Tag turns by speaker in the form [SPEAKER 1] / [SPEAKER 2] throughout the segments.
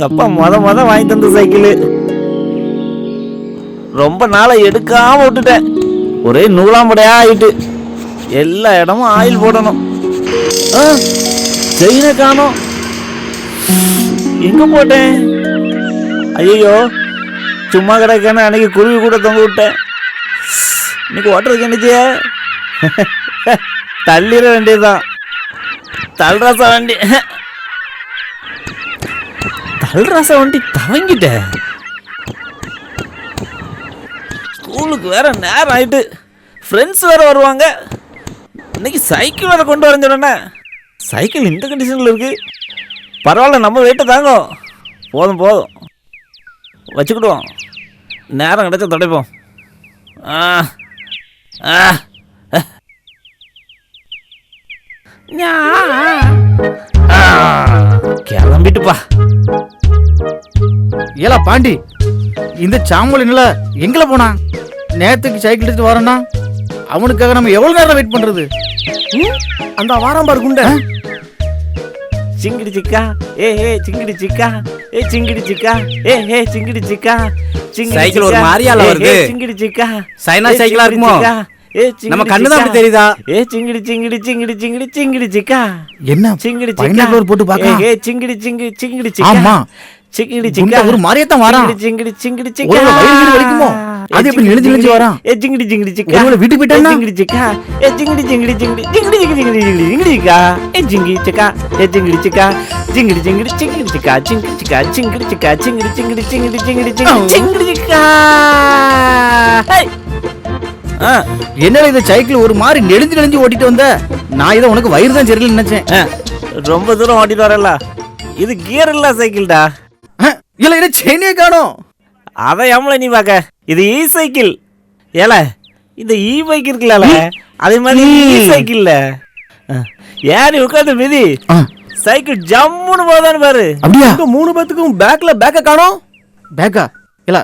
[SPEAKER 1] எங்க அப்பா மொத மொத வாங்கி தந்த சைக்கிள். ரொம்ப நாளை எடுக்காம விட்டுட்டேன். ஒரே நூலாம்படையா ஆயிட்டு. எல்லா இடமும் ஆயில் போடணும். ஆ, செயினை காணோம். எங்க போட்டேன்? ஐயோ சும்மா கிடக்கேன்னு அன்னைக்கு குருவி கூட தொங்க விட்டேன். இன்னைக்கு ஓட்டுறதுக்கு என்னச்சிய தள்ளிட வேண்டியதுதான். தல்ராசா வண்டி. தல்ராசா வண்டி தவங்கிட்ட. ஸ்கூலுக்கு வேற நேரம் ஆயிட்டு ஃப்ரெண்ட்ஸ் வேற வருவாங்க. இன்னைக்கு சைக்கிள் வேற கொண்டு வரேன்னு சொன்னேனே. சைக்கிள் இந்த கண்டிஷனில் இருக்கு. பரவாயில்ல நம்ம வெயிட்டை தாங்கும் போதும் போதும். வச்சுக்கிடுவோம். நேரம் கிடைச்சா துடைப்போம். ஆ ஆ ஆ, கிளம்பிட்டுப்பா.
[SPEAKER 2] ஏலா பாண்டி இந்த சாம்பல் என்னல எங்கல போனான் நேத்துக்கு சைக்கிள் எடுத்து வரேன்னா அவனுக்காக நம்ம எவ்வளவு நேரம் வெயிட் பண்றது?
[SPEAKER 3] அந்த வாரம் பாரு குண்ட.
[SPEAKER 1] சிங்கிடி சிக்கா ஏ ஏ சிங்கிடி சிக்கா ஏ சிங்கிடி சிக்கா ஏ ஏ சிங்கிடி சிக்கா
[SPEAKER 3] சைக்கிள் ஒரு
[SPEAKER 1] ஏ,
[SPEAKER 3] வருது.
[SPEAKER 1] ஏ, சிங்கிடி சிக்கா
[SPEAKER 3] சைனா சைக்கிளா இருக்குமோ?
[SPEAKER 1] சிக்கா. ஏ, சிங்கிடி
[SPEAKER 3] நம்ம கண்ணு தான் தெரியுதா?
[SPEAKER 1] ஏ சிங்கிடி சிங்கிடி சிங்கிடி சிங்கிடி சிங்கிடி சிக்கா.
[SPEAKER 2] என்ன?
[SPEAKER 1] சிங்கிடி சிக்கா.
[SPEAKER 2] போட்டு பாக்க?
[SPEAKER 1] ஏ, ஏ சிங்கிடி சிங்கிடி சிங்கிடி சிக்கா.
[SPEAKER 2] ஆமா.
[SPEAKER 1] சிங்கிடி சிங்கா
[SPEAKER 2] ஒரு மாதிரியத்தான் வரான்
[SPEAKER 1] சிங்கிடி சிங்கிடி
[SPEAKER 2] சிங்கா வலிக்குமோ அது எப்படி நெளிஞ்சு நெளிஞ்சு வரான்
[SPEAKER 1] ஏ சிங்கிடி சிங்கிடி சிக்கா
[SPEAKER 2] உங்களை வீட்டுக்கு
[SPEAKER 1] போயிட்டா சிங்கிடி சிக்கா ஏ சிங்கிடி சிங்கிடி சிங்கிடி சிங்கிடி சிங்கிடி சிங்கிடி சிங்கிடி சிக்கா ஏ சிங்கி சிக்கா ஏ சிங்கிடி சிக்கா சிங்கிடி சிங்கிடி சிங்கிடி சிக்கா சிங்கிடி சிக்கா சிங்கிடி சிக்கா சிங்கிடி சிங்கிடி சிங்கிடி சிங்கிடி சிங்கிடி சிங்கிடி சிக்கா
[SPEAKER 2] என்னடா இந்த சைக்கிள் ஒரு மாதிரி நெளிஞ்சு நெளிஞ்சு ஓட்டிட்டு வந்த நான் இதை உனக்கு வயிறு தான் சரியில்லை நினைச்சேன்
[SPEAKER 1] ரொம்ப தூரம் ஓட்டிட்டு வரல இது கியர் இல்ல சைக்கிள்டா
[SPEAKER 2] அஹ், இல்ல என்ன செயினே காணோம்?
[SPEAKER 1] அதை எம்மளை நீ பார்க்க? இது இ சைக்கிள் ஏல இந்த இ பைக் இருக்குல்ல அதே மாதிரி இ சைக்கிள்ல ஏறி உட்காந்து மிதி. சைக்கிள் ஜம்முன்னு போதான்னு பாரு.
[SPEAKER 2] அப்படியா?
[SPEAKER 3] மூணு பேத்துக்கும் பேக்ல பேக்க காணோம்.
[SPEAKER 2] பேக்கா இல்ல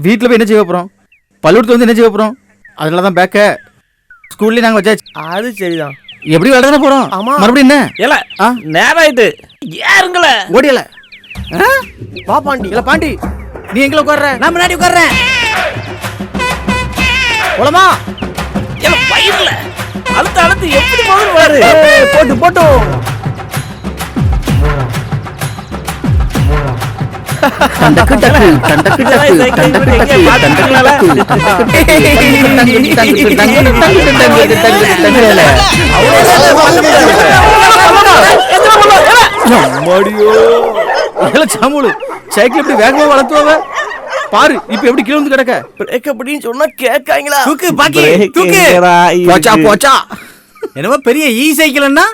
[SPEAKER 2] வீட்ல போய் என்ன செய்ய போறோம்? பள்ளிக்கூடத்துல வந்து என்ன செய்ய போறோம்? அதனால தான் பேக்க ஸ்கூல்லயே நாங்க வச்சாச்சு.
[SPEAKER 3] அது சரிதான்.
[SPEAKER 2] எப்படி விளையாட போறோம்?
[SPEAKER 3] ஆமா.
[SPEAKER 2] மறுபடியும் என்ன?
[SPEAKER 1] ஏல
[SPEAKER 2] ஆ?
[SPEAKER 1] நேரம் ஆயிட்டு. ஏறுங்கள.
[SPEAKER 2] ஓடியல.
[SPEAKER 3] வா பாண்டி.
[SPEAKER 2] இல்ல பாண்டி நீ எங்க உட்கார்ற?
[SPEAKER 3] நான் முன்னாடி உட்கார்றேன்.
[SPEAKER 2] போலாமா
[SPEAKER 1] ஏல பயிர்ல அழுத்து அழுத்து எப்படி பாரு.
[SPEAKER 3] ஏய், போட்டு. போட்டு.
[SPEAKER 2] தண்டக்கு அம்மாடியோ. ஏல சாமுலு சைக்கிள் எப்படி வேகமா வளர்த்துவாவ பாரு இப்ப எப்படி கீழ வந்து கிடக்க?
[SPEAKER 3] பிரேக் அப்படின்னு சொன்னா கேட்காங்களா? தூக்கு பாக்கி தூக்கு?
[SPEAKER 2] போச்சா போச்சா.
[SPEAKER 3] என்னமோ பெரிய இ சைக்கிள்னா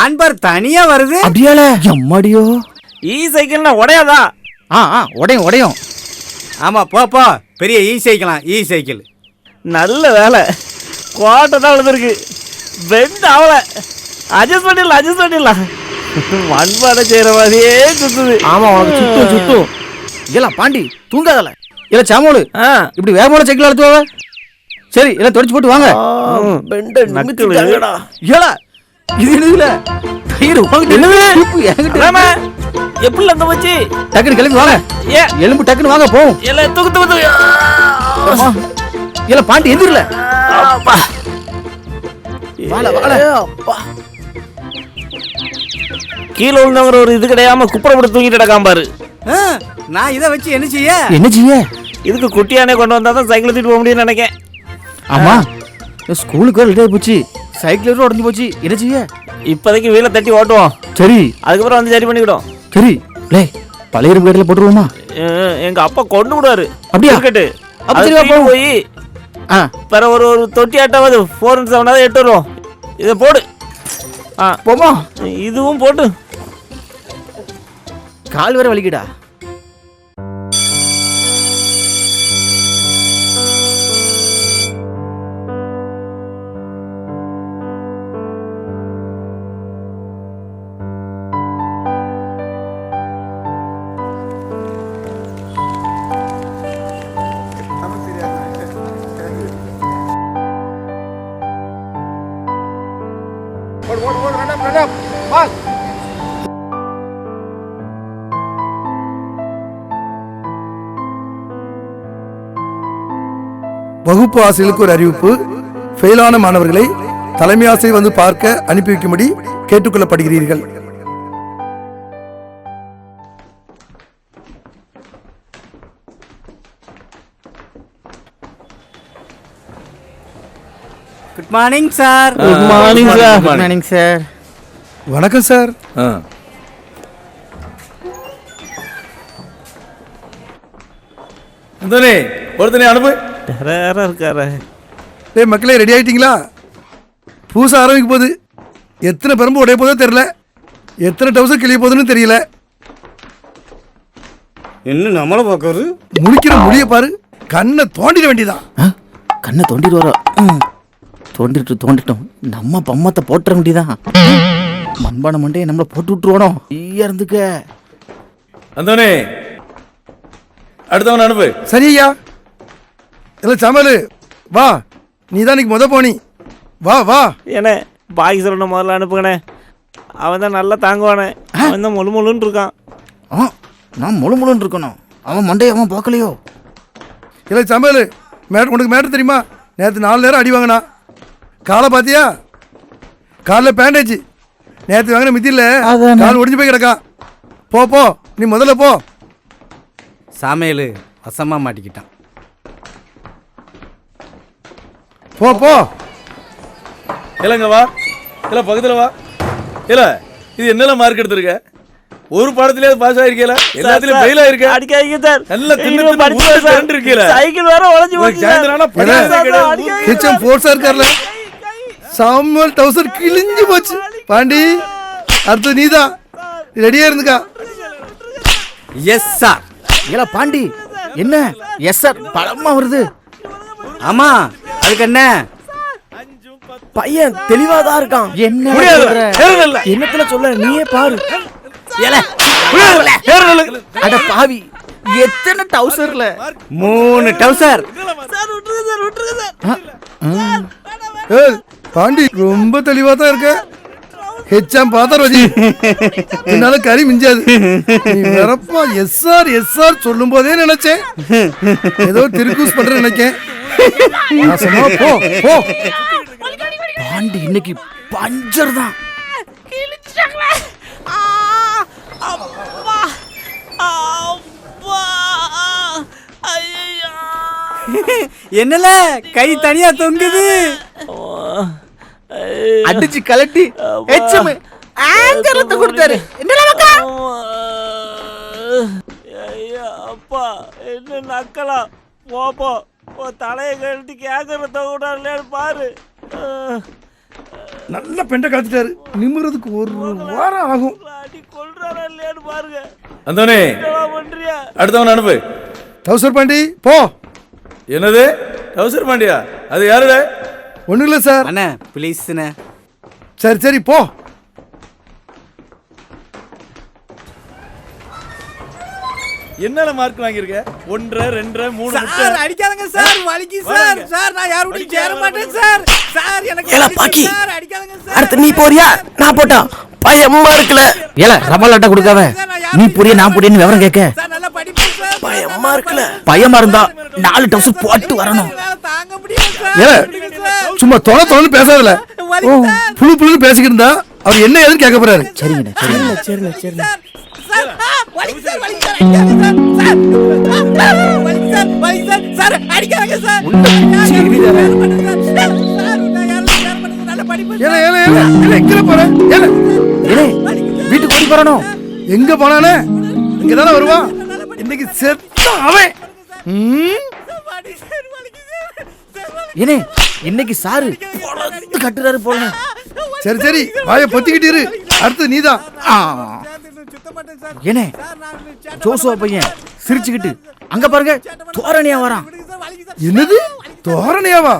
[SPEAKER 3] ஆண்பார் தனியா வருது.
[SPEAKER 2] அப்படியால? அம்மாடியோ.
[SPEAKER 1] இ சைக்கிள்னா உடையாதா?
[SPEAKER 2] ஆ ஆ உடையும் உடையும்.
[SPEAKER 3] ஆமா போ போ. பெரிய இ சைக்கிளா இ சைக்கிள்
[SPEAKER 1] நல்ல வேலை. கோட்டை தான் விழுந்திருக்கு. பெண்ட் ஆகல. அட்ஜஸ்ட் பண்ணிடலாம் அட்ஜஸ்ட் பண்ணிடலாம் மண்பானை செய்யற மாதிரியே சுத்துது.
[SPEAKER 2] ஆமா உனக்கு சுத்தும் சுத்தும் இல்ல பாண்டி தூங்காதல. இல்ல சாமுலு
[SPEAKER 1] ஆ.
[SPEAKER 2] இப்படி வேகமான சைக்கிள் வளர்த்துவாவ சரி எல்லாம் தொடச்சு போட்டு வாங்க.
[SPEAKER 3] பெண்ட
[SPEAKER 1] நக்குது.
[SPEAKER 2] ஏலா இது என்னதுல? டயர் வாங்கிட்டு
[SPEAKER 1] அதானே? எப்படி அங்க வச்சு
[SPEAKER 2] டக்குனு கிளம்பி வாங்க.
[SPEAKER 1] ஏ.
[SPEAKER 2] எலும்பு டக்குனு வாங்க போவோம்
[SPEAKER 1] எல்லாம் தூக்கு தூக்கு.
[SPEAKER 2] இல்ல பாண்டி எந்திரல. வாழ
[SPEAKER 1] கீழே விழுந்தவங்கிற ஒரு இது கிடையாம குப்புற போட்டு தூங்கிட்டு கிடக்காம பாரு.
[SPEAKER 3] ஆ, நான் இதை வச்சு என்ன செய்ய?
[SPEAKER 2] என்ன செய்ய?
[SPEAKER 1] இதுக்கு குட்டியானே கொண்டு வந்தா தான் சைக்கிள் தூக்கிட்டு போக முடியும்னு நினைக்கேன்.
[SPEAKER 2] ஆமா. ஸ்கூலுக்கு வேற லேட் போச்சு. சைக்கிள் உடஞ்சு போச்சு. என்ன செய்ய?
[SPEAKER 1] இப்போதைக்கு வீலை தட்டி ஓட்டுவோம்.
[SPEAKER 2] சரி.
[SPEAKER 1] அதுக்கப்புறம் வந்து சரி பண்ணிக்கிடும்
[SPEAKER 2] சரி. லே பழைய கடையில் போட்டுருவோமா?
[SPEAKER 1] எங்க அப்பா கொண்டு விடுவாரு.
[SPEAKER 2] அப்படியா?
[SPEAKER 1] இருக்கட்டு
[SPEAKER 2] அப்ப
[SPEAKER 1] அது
[SPEAKER 2] சரி, வா,
[SPEAKER 1] தூக்கிட்டு
[SPEAKER 2] போவோம்.
[SPEAKER 1] போய்
[SPEAKER 2] ஆ.
[SPEAKER 1] பிற ஒரு ஒரு தொட்டி ஆட்டாவது ஃபோர் செவனாவது எட்டு வருவோம். இதை போடு. ஆ.
[SPEAKER 2] போமா?
[SPEAKER 1] இதுவும் போட்டு.
[SPEAKER 2] கால் வேற வலிக்குடா
[SPEAKER 4] வகுப்பு ஆசிரியர்களுக்கு ஒரு அறிவிப்பு. ஃபெயிலான மாணவர்களை தலைமை ஆசிரியர் வந்து பார்க்க அனுப்பி வைக்கும்படி கேட்டுக்கொள்ளப்படுகிறீர்கள்.
[SPEAKER 3] Good morning sir
[SPEAKER 1] good morning sir
[SPEAKER 2] good morning sir
[SPEAKER 4] வணக்கம் சார்
[SPEAKER 5] ஒருத்தனை அனுப்பு.
[SPEAKER 1] டெரரா இருக்காரு.
[SPEAKER 4] டேய் மக்களே ரெடி ஆயிட்டீங்களா? பூசை ஆரம்பிக்க போகுது. எத்தனை பெரம்பு உடைய போதோ தெரியல. எத்தனை டவுசர் கிளிய போகுதுன்னு தெரியல.
[SPEAKER 3] என்ன நம்மள பாக்குறது
[SPEAKER 4] முடிக்கிற முடிய பாரு. கண்ணை தோண்டிட வேண்டியதான்
[SPEAKER 2] ஆ, கண்ணை தோண்டிட்டு வரோம் ம். தோண்டிட்டு தோண்டிட்டோம். நம்ம பம்மத்தை போட்டுற வேண்டியதான் மண்பானை மண்டையை நம்மள போட்டு விட்டுருவானோ? ஐயா இருந்துக்க.
[SPEAKER 5] அந்தோனி அடுத்தவன் அனுப்பு.
[SPEAKER 4] சரி ஐயா. இல்லை சமலு. வா. நீ தான் இன்னைக்கு முத போனி. வா வா.
[SPEAKER 1] ஏண்ணே பாக்கி சொல்லணும் முதல்ல அனுப்புங்கண்ணே. அவன் தான் நல்லா தாங்குவானே. அவன் தான் முழு முழுன்னு இருக்கான்.
[SPEAKER 2] ஆ நான் முழு முழுன்னு இருக்கணும். அவன் மண்டையை அவன் பார்க்கலையோ?
[SPEAKER 4] இல்லை சமையல் மேட் உனக்கு மேட்ரு தெரியுமா? நேற்று நாலு நேரம் அடி வாங்கினா. காலை பார்த்தியா? காலில் பேண்டேஜ். நேற்று வாங்கின மித்தியில்
[SPEAKER 2] அதானே.
[SPEAKER 4] கால் ஒடிஞ்சு போய் கிடக்கான் போ போ. நீ முதல்ல போ.
[SPEAKER 3] சாமையல் வசமா மாட்டிக்கிட்டான்.
[SPEAKER 4] போ போ.
[SPEAKER 5] இல்லைங்க வா. இல்ல பக்கத்துல வா. இல்ல இது என்னல மார்க் எடுத்திருக்க? ஒரு பாடத்திலேயே பாஸ் ஆயிருக்கல? எல்லாத்துலயும் ஃபெயில் ஆயிருக்க?
[SPEAKER 1] அடிக்காதீங்க சார்
[SPEAKER 5] நல்லா தின்னு ஊருக்கு
[SPEAKER 1] சார்.
[SPEAKER 5] இருக்கீல.
[SPEAKER 1] சைக்கிள் வேற உடஞ்சு போச்சு சார்.
[SPEAKER 5] சாயந்தரம் ஆனா
[SPEAKER 4] படிக்கிறதே
[SPEAKER 1] சார்,
[SPEAKER 5] கிடையாது.
[SPEAKER 1] அடிக்காதீங்க
[SPEAKER 4] கிச்சன் ஃபோர்ஸாக இருக்கார்ல? சாமுவல் டவுசர் கிழிஞ்சு போச்சு. பாண்டி அடுத்து நீதான் ரெடியாக இருந்துக்கா?
[SPEAKER 3] எஸ் சார்
[SPEAKER 2] ஏல பாண்டி என்ன? எஸ் சார் பழமா வருது.
[SPEAKER 3] ஆமா. அதுக்கு என்ன?
[SPEAKER 6] பையன் தெளிவா தான் இருக்கான்.
[SPEAKER 2] என்ன. சொல்ற?
[SPEAKER 6] என்னத்துல சொல்ல நீயே பாரு.
[SPEAKER 2] ஏல. அட பாவி. எத்தனை டவுசர்ல?
[SPEAKER 3] மூணு டவுசர்.
[SPEAKER 4] ஏய் பாண்டி ரொம்ப தெளிவாக தான் இருக்க. ஹெச்ஆம் பாத்தர் வச்சு என்னால கறி மிஞ்சாது. நீ வரப்பா எஸ்ஆர் எஸ்ஆர் சொல்லும் போதே நினைச்சேன். ஏதோ திருக்கூஸ் பண்ற நினைக்கேன். நாசமா போ போ.
[SPEAKER 2] பாண்டி இன்னைக்கு பஞ்சர் தான்.
[SPEAKER 3] என்னல? கை தனியா தொங்குது.
[SPEAKER 2] அடிச்சு கலட்டி. எச்சம். ஆங்கரத்தை கொடுத்தாரு. என்னடா மக்கா?
[SPEAKER 1] ஐயா அப்பா. என்ன நக்கலா? போ. போ போ தலையை கழட்டி கேட்கறத கூட இல்லையான்னு பாரு.
[SPEAKER 4] நல்ல பெண்டை காத்துட்டாரு நிமிறதுக்கு ஒரு வாரம் ஆகும்.
[SPEAKER 1] அடி கொள்றாரா இல்லையான்னு பாருங்க.
[SPEAKER 5] அந்தோனி
[SPEAKER 1] பண்றியா?
[SPEAKER 5] அடுத்தவன் அனுப்பு.
[SPEAKER 4] தௌசர் பாண்டி போ.
[SPEAKER 5] என்னது? டவுசர் பாண்டியா? அது யாருடா?
[SPEAKER 4] ஒண்ணும் இல்லை சார்.
[SPEAKER 3] அண்ணா ப்ளீஸ்ண்ணே
[SPEAKER 4] சரி சரி போ.
[SPEAKER 5] என்னல மார்க் வாங்கியிருக்க? ஒன்றரை ரெண்டரை மூணு
[SPEAKER 3] சார் அடிக்காதங்க சார் வலிக்கு சார் சார் நான் யாரோடையும் சேர மாட்டேன் சார். சார் எனக்கு
[SPEAKER 6] ஏல, பாக்கி.
[SPEAKER 3] சார் அடிக்காதங்க சார்.
[SPEAKER 6] அடுத்து நீ போறியா? நான் போட்டா பயமா இருக்குல
[SPEAKER 2] ஏல ரபால் அட்டை கொடுக்காத. நீ புரிய நான் புரியன்னு விவரம் கேட்க.
[SPEAKER 3] சார் நல்லா படிப்பேன் சார்.
[SPEAKER 6] பயமா இருக்குல
[SPEAKER 2] பயமா இருந்தா நாலு டவுசர் போட்டு வரணும்.
[SPEAKER 3] தாங்க முடியல
[SPEAKER 4] ஏல
[SPEAKER 3] சார்.
[SPEAKER 4] சும்மா தொலை தொலைன்னு பேசாதல. புழு புழுன்னு பேசிக்கிட்டு இருந்தா அவர் என்ன ஏதுன்னு கேட்க போறாரு?
[SPEAKER 2] சரிங்கண்ணே சரிங்க.
[SPEAKER 6] சரிண்ணே சரிண்ணே
[SPEAKER 2] வீட்டுக்கு ஓடி போறணும்
[SPEAKER 4] எங்க போனானே இங்க தானே வருவான் இன்னைக்கு செத்த அவன் ம்?
[SPEAKER 3] வலி
[SPEAKER 2] ஏனே இன்னைக்கு சாரு பொழந்து கட்டுறாரு போல
[SPEAKER 4] சரி சரி வாயை பொத்திக்கிட்டு இரு அடுத்து நீதான்
[SPEAKER 2] ஏனே? ஜோசுவா பையன் சிரிச்சுக்கிட்டு அங்க பாருங்க தோரணியா வரான்.
[SPEAKER 4] என்னது? தோரணையாவா?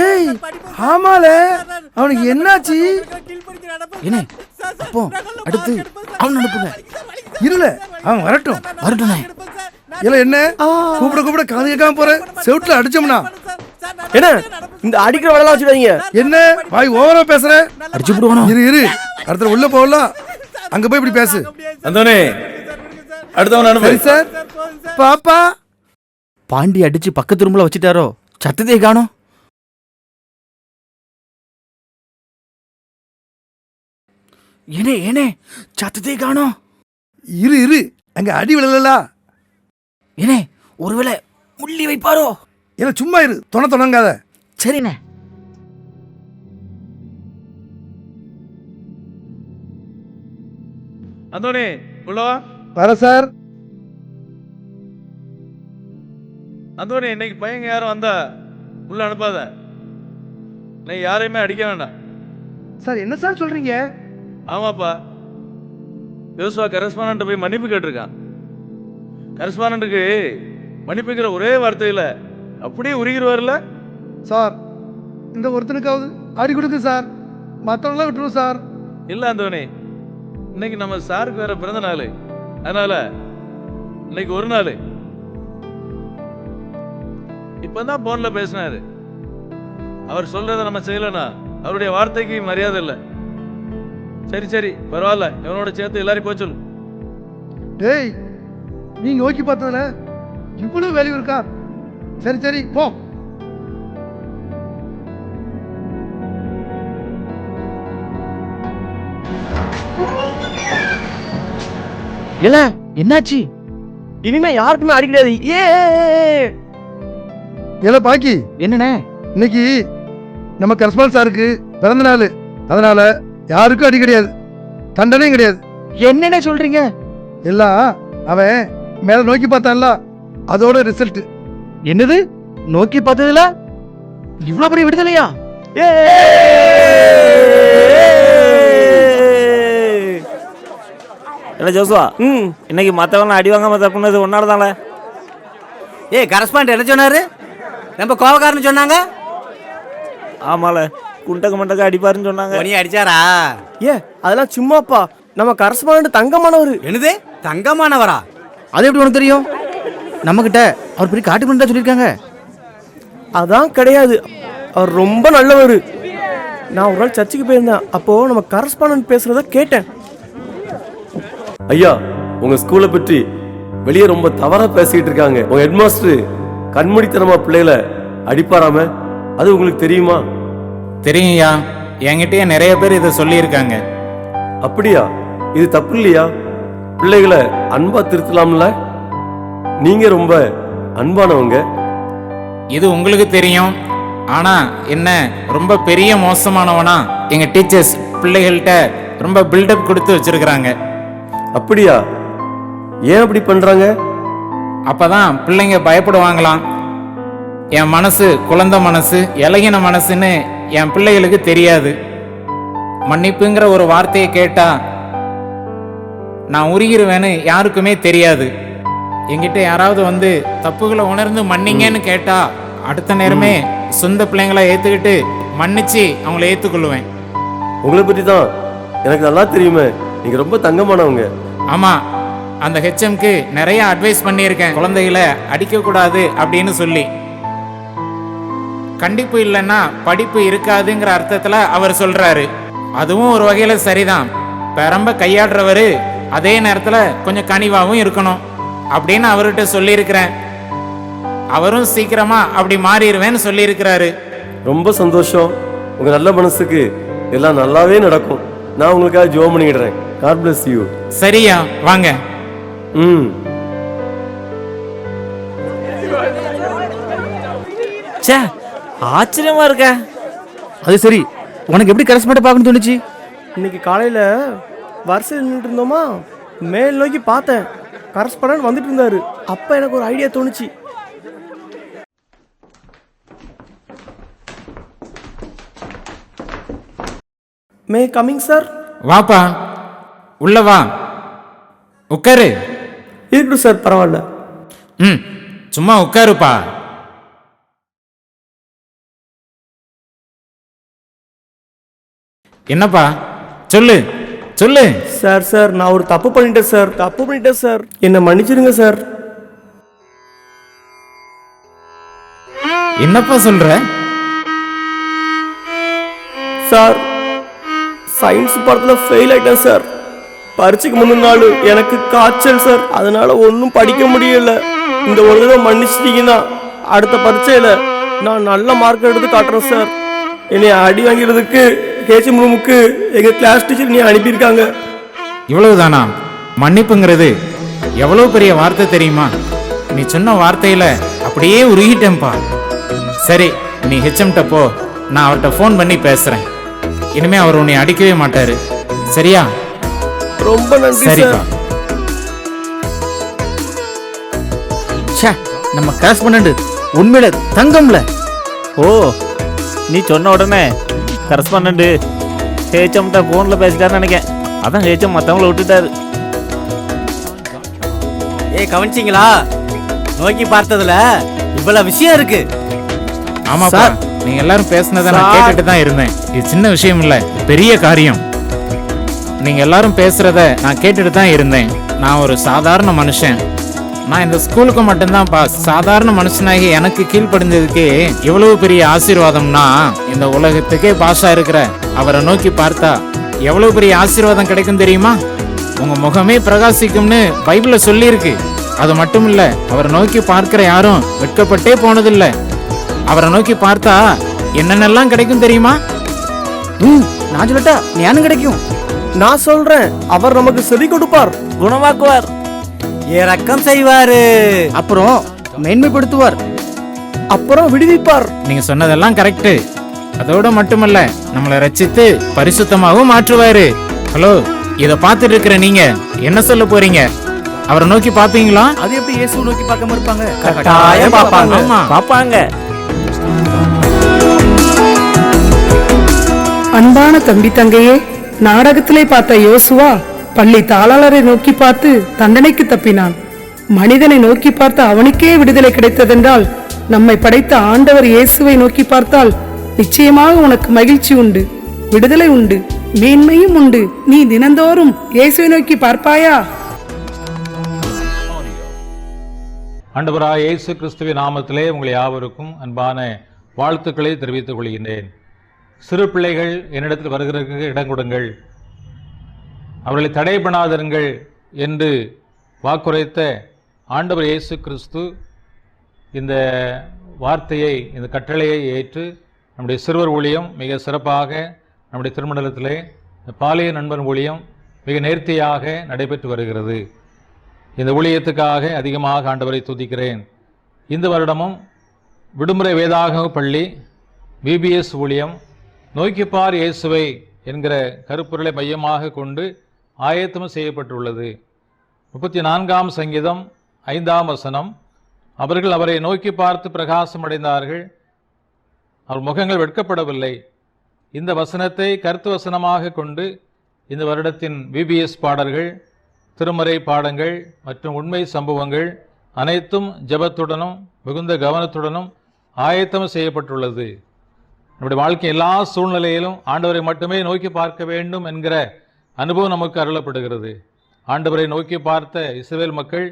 [SPEAKER 4] ஏய். ஆமால. அவனுக்கு என்னாச்சு?
[SPEAKER 3] சார்,
[SPEAKER 2] அப்போ அடுத்து. அவன் அனுப்புங்க.
[SPEAKER 4] இருல அவன் வரட்டும்.
[SPEAKER 3] நான்
[SPEAKER 4] இல்ல என்ன? கூப்பிட கூப்பிட காது கேட்காம போற. செவுட்டுல அடிச்சோம்னா?
[SPEAKER 6] என்ன? இந்த அடிக்கிற வேலை வச்சுடாதீங்க.
[SPEAKER 4] என்ன? வாய் ஓவரா பேசுற?
[SPEAKER 2] அடிச்சு விடுவானோ
[SPEAKER 4] இரு இரு. அடுத்த உள்ள போகலாம். அங்க போய் இப்படி பேசு.
[SPEAKER 5] அந்தோனி அடுத்தவன் அனுப்பு.
[SPEAKER 4] சரி சார். பாப்பா.
[SPEAKER 2] பாண்டி அடிச்சு பக்கத்து ரூம்ல வச்சுட்டாரோ? சத்தத்தையே காணோம். ஏனே ஏனே? சத்தத்தையே காணோம்.
[SPEAKER 4] இரு இரு. அங்க அடி விழலா
[SPEAKER 2] ஏனே ஒருவேளை முள்ளி வைப்பாரோ?
[SPEAKER 4] ஏன்னா சும்மா இரு. தொண தொடங்காத
[SPEAKER 2] சரிண்ணே.
[SPEAKER 5] அந்தோனி உள்ளவா?
[SPEAKER 4] வர சார்.
[SPEAKER 5] அந்தோனி இன்னைக்கு பையங்க யாரும் வந்தா உள்ள அனுப்பாத. நீ யாரையுமே அடிக்க வேண்டாம்.
[SPEAKER 4] சார் என்ன சார் சொல்றீங்க?
[SPEAKER 5] ஆமாப்பா. யோசுவா கரஸ்பாண்ட் போய் மன்னிப்பு கேட்டிருக்கான். கரஸ்பாண்டுக்கு மன்னிப்புங்கிற ஒரே வார்த்தையில அப்படியே உருகிடுவார்ல
[SPEAKER 4] சார் இந்த ஒருத்தனுக்காவது அடி கொடுங்க சார். மற்றவங்களாம் விட்டுருவோம் சார்.
[SPEAKER 5] இல்ல அந்தோனி. இன்னைக்கு நம்ம சாருக்கு வேற பிறந்த நாள். அதனால இன்னைக்கு ஒரு நாள். இப்பதான் போன்ல பேசினாரு. அவர் சொல்றத நம்ம செய்யலனா அவருடைய வார்த்தைக்கு மரியாதை இல்லை. சரி சரி பரவாயில்ல இவனோட சேர்த்து எல்லாரையும் போய் சொல்லு.
[SPEAKER 4] டேய் நீங்க ஓகே பார்த்ததுல இவ்வளவு வேல்யூ இருக்கா? சரி சரி போ.
[SPEAKER 6] இல்ல
[SPEAKER 2] என்னாச்சு?
[SPEAKER 6] இனிமே யாருக்குமே அடிக்கிறாது ஏ
[SPEAKER 4] ஏல பாக்கி.
[SPEAKER 2] என்னண்ணே?
[SPEAKER 4] இன்னைக்கு நம்ம கரஸ்பால் சாருக்கு பிறந்த நாள். அதனால யாருக்கும் அடி கிடையாது. தண்டனையும் கிடையாது.
[SPEAKER 6] என்னென்ன சொல்றீங்க?
[SPEAKER 4] எல்லாம் அவன் மேல நோக்கி பார்த்தான்ல. அதோட ரிசல்ட்
[SPEAKER 6] என்னது? நோக்கி பார்த்ததுல? இவ்வளவு பெரிய விடுதலையா? ஏ.
[SPEAKER 1] என்ன ஜோசுவா?
[SPEAKER 6] ம்.
[SPEAKER 1] இன்னைக்கு மற்றவங்க அடி வாங்காம தப்புனது ஒன்னால தானே
[SPEAKER 3] ஏய் கரஸ்பாண்ட் என்ன சொன்னாரு? ரொம்ப கோவக்காரன்னு சொன்னாங்க?
[SPEAKER 1] ஆமால குண்டக்க மண்டக்க அடிப்பாருன்னு சொன்னாங்க.
[SPEAKER 3] நீ அடிச்சாரா?
[SPEAKER 6] ஏ அதெல்லாம் சும்மாப்பா. நம்ம கரஸ்பாண்ட் தங்கமானவர்.
[SPEAKER 3] என்னது? தங்கமானவரா?
[SPEAKER 2] அது எப்படி உனக்கு தெரியும்? நம்மகிட்ட அவர் பெரிய காட்டு பண்ணா சொல்லியிருக்காங்க.
[SPEAKER 6] அதான் கிடையாது. அவர் ரொம்ப நல்லவர். நான் ஒரு நாள் சர்ச்சுக்கு போயிருந்தேன். அப்போ நம்ம கரஸ்பாண்ட் பேசுறத கேட்டேன்.
[SPEAKER 7] ஐயா உங்க ஸ்கூலை பற்றி வெளியே ரொம்ப தவறா பேசிட்டு இருக்காங்க. உங்க ஹெட்மாஸ்டர் கண்மூடித்தனமா பிள்ளைகளை அடிப்பாராம? அது உங்களுக்கு தெரியுமா?
[SPEAKER 8] தெரியும்யா என்கிட்டயே நிறைய பேர் இதை சொல்லியிருக்காங்க.
[SPEAKER 7] அப்படியா? இது தப்பு இல்லையா? பிள்ளைகளை அன்பா திருத்தலாம்ல? நீங்க ரொம்ப அன்பானவங்க.
[SPEAKER 8] இது உங்களுக்கு தெரியும். ஆனா என்ன ரொம்ப பெரிய மோசமானவனா எங்க டீச்சர்ஸ் பிள்ளைகள்கிட்ட ரொம்ப பில்டப் கொடுத்து வச்சிருக்கிறாங்க.
[SPEAKER 7] அப்படியா? ஏன் அப்படி பண்றாங்க?
[SPEAKER 8] அப்பதான் பிள்ளைங்க பயப்படுவாங்களாம். என் மனசு குழந்தை மனசு இலகின மனசுன்னு என் பிள்ளைகளுக்கு தெரியாது. மன்னிப்புங்கிற ஒரு வார்த்தையை கேட்டா நான் உருகிருவேன்னு யாருக்குமே தெரியாது. என்கிட்ட யாராவது வந்து தப்புகளை உணர்ந்து மன்னிங்கன்னு கேட்டா அடுத்த நேரமே சொந்த பிள்ளைங்களை ஏத்துக்கிட்டு மன்னிச்சு அவங்கள ஏத்துக்கொள்ளுவேன்.
[SPEAKER 7] உங்களை பற்றி தான் எனக்கு நல்லா தெரியுமே. நீங்க ரொம்ப தங்கமானவங்க.
[SPEAKER 8] ஆமா அந்த ஹெச்எம்க்கு நிறைய அட்வைஸ் பண்ணியிருக்கேன். குழந்தைகளை அடிக்க கூடாது அப்படின்னு சொல்லி. கண்டிப்பு இல்லைன்னா படிப்பு இருக்காதுங்கிற அர்த்தத்துல அவர் சொல்றாரு. அதுவும் ஒரு வகையில சரிதான். பெரம்ப கையாடுறவரு அதே நேரத்துல கொஞ்சம் கனிவாவும் இருக்கணும் அப்படின்னு அவர்கிட்ட சொல்லியிருக்கிறேன். அவரும் சீக்கிரமா அப்படி மாறிடுவேன்னு சொல்லியிருக்கிறாரு.
[SPEAKER 7] ரொம்ப சந்தோஷம். உங்க நல்ல மனசுக்கு எல்லாம் நல்லாவே நடக்கும். நான் உங்களுக்காக ஜோம் பண்ணிக்கிடுறேன். காட் bless யூ
[SPEAKER 8] சரியா? வாங்க.
[SPEAKER 7] ம்.
[SPEAKER 1] ச்சே ஆச்சரியமா இருக்க.
[SPEAKER 2] அது சரி. உனக்கு எப்படி கரஸ்பாண்ட பார்க்கணும்னு தோணுச்சு?
[SPEAKER 6] இன்னைக்கு காலையில வரிசையில் நின்றுட்டு இருந்தோமா? மேல் நோக்கி பார்த்தேன். கரஸ்பாண்ட் வந்துட்டு இருந்தாரு. அப்ப எனக்கு ஒரு ஐடியா தோணுச்சு. மே கமிங் சார்
[SPEAKER 8] வாப்பா. உள்ள வா. உட்காரு
[SPEAKER 6] இருக்கட்டும் சார் பரவாயில்ல.
[SPEAKER 8] ம் சும்மா உட்காருப்பா என்னப்பா? சொல்லு சொல்லு.
[SPEAKER 6] சார் சார் நான் ஒரு தப்பு பண்ணிட்டேன் சார். தப்பு பண்ணிட்டேன் சார். என்னை மன்னிச்சிடுங்க சார்.
[SPEAKER 8] என்னப்பா சொல்ற?
[SPEAKER 6] சார் சயின்ஸ் பாடத்தில் ஃபெயில் ஆயிட்டேன் சார். பரிச்சுக்கு முந்தின நாள் எனக்கு காய்ச்சல் சார் அதனால ஒன்றும் படிக்க முடியல. இந்த ஒரு தடவை மன்னிச்சிட்டீங்கன்னா அடுத்த பரீட்சையில் நான் நல்ல மார்க் எடுத்து காட்டுறேன் சார் என்னை அடி வாங்கிறதுக்கு கேசி முழுமுக்கு எங்க கிளாஸ் டீச்சர் நீ அனுப்பியிருக்காங்க.
[SPEAKER 8] இவ்வளவுதானா? மன்னிப்புங்கிறது எவ்வளவு பெரிய வார்த்தை தெரியுமா? நீ சொன்ன வார்த்தையில அப்படியே உருகிட்டேன்பா சரி நீ ஹெச்எம்கிட்ட போ. நான் அவர்கிட்ட ஃபோன் பண்ணி பேசுறேன். இனிமே அவர் உன்னை அடிக்கவே மாட்டாரு. சரியா?
[SPEAKER 6] ரொம்ப நன்றி
[SPEAKER 8] சரிப்பா.
[SPEAKER 6] சார்.
[SPEAKER 2] ச்சே நம்ம கரஸ்பாண்ட் உண்மையில தங்கம்ல.
[SPEAKER 1] ஓ நீ சொன்ன உடனே கரஸ்பாண்ட் ஹேச்சம்கிட்ட ஃபோனில் பேசிட்டாருன்னு நினைக்கிறேன் அதான் ஹேச்சம் மற்றவங்கள விட்டுட்டாரு.
[SPEAKER 3] ஏய் கவனிச்சிங்களா? நோக்கி பார்த்ததுல இவ்வளவு விஷயம் இருக்கு.
[SPEAKER 8] ஆமாப்பா.
[SPEAKER 2] சார்.
[SPEAKER 8] நீங்க எல்லாரும் பேசுனதை நான்
[SPEAKER 2] சார்.
[SPEAKER 8] கேட்டுட்டு தான் இருந்தேன். இது சின்ன விஷயம் இல்ல பெரிய காரியம். நீங்கள் எல்லாரும் பேசுகிறத நான் கேட்டுட்டு தான் இருந்தேன். நான் ஒரு சாதாரண மனுஷன். நான் இந்த ஸ்கூலுக்கு மட்டும்தான் பாஸ் சாதாரண மனுஷனாகி எனக்கு கீழ்ப்படிஞ்சதுக்கு இவ்வளவு பெரிய ஆசீர்வாதம்னா இந்த உலகத்துக்கே பாஷா இருக்கிற அவரை நோக்கி பார்த்தா எவ்வளவு பெரிய ஆசீர்வாதம் கிடைக்கும் தெரியுமா? உங்க முகமே பிரகாசிக்கும்னு பைபிள்ல சொல்லியிருக்கு. அது மட்டும் இல்ல அவரை நோக்கி பார்க்கிற யாரும் வெட்கப்பட்டே போனதில்ல. அவரை நோக்கி பார்த்தா என்னென்னலாம் கிடைக்கும் தெரியுமா?
[SPEAKER 2] ம் நான் சொல்லட்டா ஞானம் கிடைக்கும்.
[SPEAKER 6] நான் சொல்றேன் அவர் நமக்கு செவி கொடுப்பார்.
[SPEAKER 1] குணமாக்குவார்.
[SPEAKER 3] இறக்கம் செய்வாரு.
[SPEAKER 2] அப்புறம் மேன்மைப்படுத்துவார்.
[SPEAKER 6] அப்புறம் விடுவிப்பார்.
[SPEAKER 8] நீங்க சொன்னதெல்லாம் கரெக்ட் அதோட மட்டுமல்ல நம்மளை ரச்சித்து பரிசுத்தமாகவும் மாற்றுவாரு. ஹலோ இத பார்த்துட்டு இருக்கிற நீங்க என்ன சொல்ல போறீங்க? அவரை நோக்கி பாப்பீங்களா
[SPEAKER 2] அது எப்படி இயேசு நோக்கி பார்க்காம இருப்பாங்க?
[SPEAKER 3] கட்டாயம் பார்ப்பாங்க.
[SPEAKER 8] ஆமா.
[SPEAKER 1] பார்ப்பாங்க.
[SPEAKER 9] அன்பான தம்பி தங்கையே நாடகத்திலே பார்த்த யோசுவா பள்ளி தாளாளரை நோக்கி பார்த்து தண்டனைக்கு தப்பினான். மனிதனை நோக்கி பார்த்து அவனுக்கே விடுதலை கிடைத்ததென்றால் நம்மை படைத்த ஆண்டவர் இயேசுவை நோக்கி பார்த்தால் நிச்சயமாக உனக்கு மகிழ்ச்சி உண்டு விடுதலை உண்டு மேன்மையும் உண்டு. நீ தினந்தோறும் இயேசுவை நோக்கி பார்ப்பாயா?
[SPEAKER 10] ஆண்டவராய் இயேசு கிறிஸ்துவின் நாமத்திலே உங்களை யாவருக்கும் அன்பான வாழ்த்துக்களை தெரிவித்துக் கொள்கின்றேன். சிறு பிள்ளைகள் என்னிடத்தில் வருகிறதுக்கு இடம் கொடுங்கள். அவர்களை தடை பண்ணாதிருங்கள் என்று வாக்குரைத்த ஆண்டவர் இயேசு கிறிஸ்து இந்த வார்த்தையை இந்த கட்டளையை ஏற்று நம்முடைய சிறுவர் ஊழியம் மிக சிறப்பாக நம்முடைய திருமண்டலத்திலே பாலிய நண்பன் ஊழியம் மிக நேர்த்தியாக நடைபெற்று வருகிறது. இந்த ஊழியத்துக்காக அதிகமாக ஆண்டவரை துதிக்கிறேன். இந்த வருடமும் விடுமுறை வேதாக பள்ளி பிபிஎஸ் ஊழியம் நோக்கிப்பார் இயேசுவை என்கிற கருப்பொருளை மையமாக கொண்டு ஆயத்தம் செய்யப்பட்டுள்ளது. முப்பத்தி நான்காம் சங்கீதம் ஐந்தாம் வசனம். அவர்கள் அவரை நோக்கி பார்த்து பிரகாசம் அடைந்தார்கள். அவர் முகங்கள் வெட்கப்படவில்லை. இந்த வசனத்தை கருத்து வசனமாக கொண்டு இந்த வருடத்தின் பிபிஎஸ் பாடல்கள் திருமறை பாடங்கள் மற்றும் உண்மை சம்பவங்கள் அனைத்தும் ஜெபத்துடனும் மிகுந்த கவனத்துடனும் ஆயத்தம் செய்யப்பட்டுள்ளது. நம்முடைய வாழ்க்கை எல்லா சூழ்நிலையிலும் ஆண்டவரை மட்டுமே நோக்கி பார்க்க வேண்டும் என்கிற அனுபவம் நமக்கு அருளப்படுகிறது. ஆண்டவரை நோக்கி பார்த்த இஸ்ரேல் மக்கள்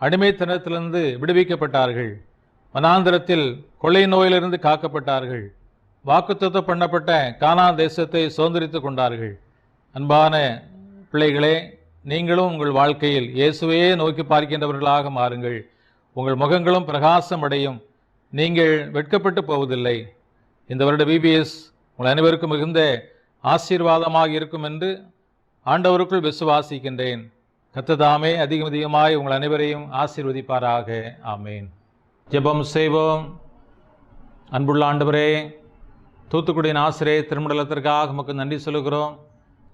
[SPEAKER 10] அடிமைத்தனத்திலிருந்து விடுவிக்கப்பட்டார்கள். வனாந்திரத்தில் கொள்ளை நோயிலிருந்து காக்கப்பட்டார்கள். வாக்குத்தத்தம் பண்ணப்பட்ட கானா தேசத்தை சுதந்திரித்து கொண்டார்கள். அன்பான பிள்ளைகளே நீங்களும் உங்கள் வாழ்க்கையில் இயேசுவையே நோக்கி பார்க்கின்றவர்களாக மாறுங்கள். உங்கள் முகங்களும் பிரகாசம் அடையும் நீங்கள் வெட்கப்பட்டு போவதில்லை. இந்த வருட பிபிஎஸ் உங்கள் அனைவருக்கும் மிகுந்த ஆசீர்வாதமாக இருக்கும் என்று ஆண்டவருக்குள் விசுவாசிக்கின்றேன். கத்ததாமே அதிகம் அதிகமாய் உங்கள் அனைவரையும் ஆசீர்வதிப்பாராக. ஆமேன். ஜெபம் செய்வோம். அன்புள்ள ஆண்டவரே தூத்துக்குடியின் ஆசிரியை திருமண்டலத்திற்காக உமக்கு நன்றி சொல்லுகிறோம்.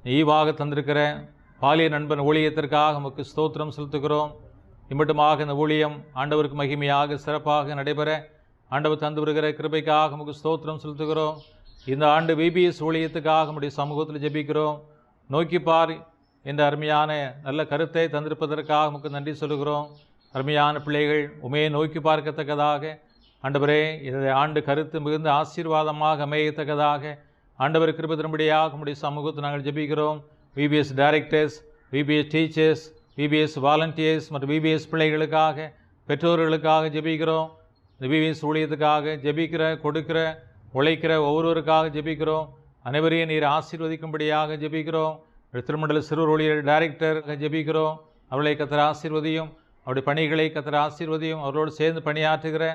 [SPEAKER 10] ஈவாக தந்திருக்கிற பாலிய நண்பன் ஊழியத்திற்காக உமக்கு ஸ்தோத்திரம் செலுத்துகிறோம். இம்மட்டுமாக இந்த ஊழியம் ஆண்டவருக்கு மகிமையாக சிறப்பாக நடைபெற ஆண்டவர் தந்து வருகிற கிருபைக்காக நமக்கு ஸ்தோத்திரம் செலுத்துகிறோம். இந்த ஆண்டு விபிஎஸ் ஊழியத்துக்காக நம்முடைய சமூகத்தில் ஜெபிக்கிறோம். நோக்கி பார் என்ற அருமையான நல்ல கருத்தை தந்திருப்பதற்காக நமக்கு நன்றி சொல்கிறோம் அருமையான பிள்ளைகள் உமையை நோக்கி பார்க்கத்தக்கதாக. ஆண்டவரே இந்த ஆண்டு கருத்து மிகுந்த ஆசீர்வாதமாக அமையத்தக்கதாக. ஆண்டவர் கிருபை நம்முடைய சமூகத்தை நாங்கள் ஜெபிக்கிறோம். VBS directors VBS teachers VBS volunteers மற்றும் விபிஎஸ் பிள்ளைகளுக்காக பெற்றோர்களுக்காக ஜெபிக்கிறோம். இந்த சூழியத்துக்காக ஊழியத்துக்காக ஜெபிக்கிற கொடுக்கிற உழைக்கிற ஒவ்வொருவருக்காக ஜெபிக்கிறோம். அனைவரையும் நீர் ஆசீர்வதிக்கும்படியாக ஜெபிக்கிறோம். திருமண்டல சிறுவர் ஊழியர் டைரக்டர் ஜெபிக்கிறோம். அவர்களை கத்திர ஆசீர்வதியும் அவருடைய பணிகளை கத்திர ஆசீர்வதியும் அவர்களோடு சேர்ந்து பணியாற்றுகிற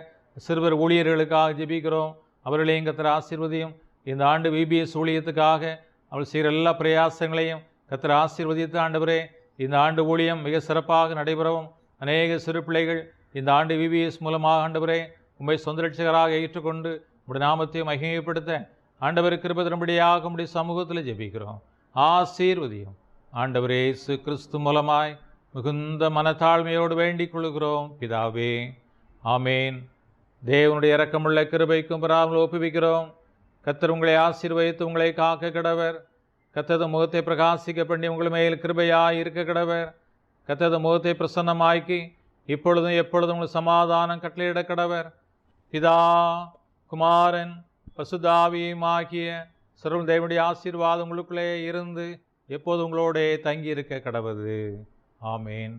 [SPEAKER 10] சிறுவர் ஊழியர்களுக்காக ஜெபிக்கிறோம். அவர்களையும் கத்திர ஆசீர்வதியும். இந்த ஆண்டு விபிஎஸ் ஊழியத்துக்காக அவள் செய்கிற எல்லா பிரயாசங்களையும் கத்திர ஆசீர்வதித்து ஆண்டவரே இந்த ஆண்டு ஊழியம் மிக சிறப்பாக நடைபெறவும் அநேக சிறு பிள்ளைகள் இந்த ஆண்டு விபிஎஸ் மூலமாக ஆண்டவரே உம்மை சொந்த ரட்சகராக ஏற்றுக்கொண்டு உடைய நாமத்தை மகிமைப்படுத்த ஆண்டவர் கிருபதன்படியாக உடைய சமூகத்தில் ஜெபிக்கிறோம். ஆசீர்வதியும். ஆண்டவர் இயேசு கிறிஸ்து மூலமாய் மிகுந்த மனத்தாழ்மையோடு வேண்டிக் கொள்கிறோம். பிதாவே ஆமேன். தேவனுடைய இரக்கமுள்ள கிருபைக்கும் பெறாமல் ஒப்புவிக்கிறோம். கத்தர் உங்களை ஆசீர்வதித்து உங்களை காக்க கிடவர். கத்தது முகத்தை பிரகாசிக்க பண்ணி உங்கள் மேல் கிருபையாய் இருக்க கிடவர். கத்தது முகத்தை பிரசன்னமாக்கி இப்பொழுதும் எப்பொழுதும் உங்கள் சமாதானம் கட்டளையிட கடவர். பிதா குமாரன் பசுதாவியுமாகிய சர்வ தேவனுடைய ஆசீர்வாதம் உங்களுக்குள்ளே இருந்து எப்போது உங்களோடே தங்கி இருக்க கடவுது. ஆமேன்.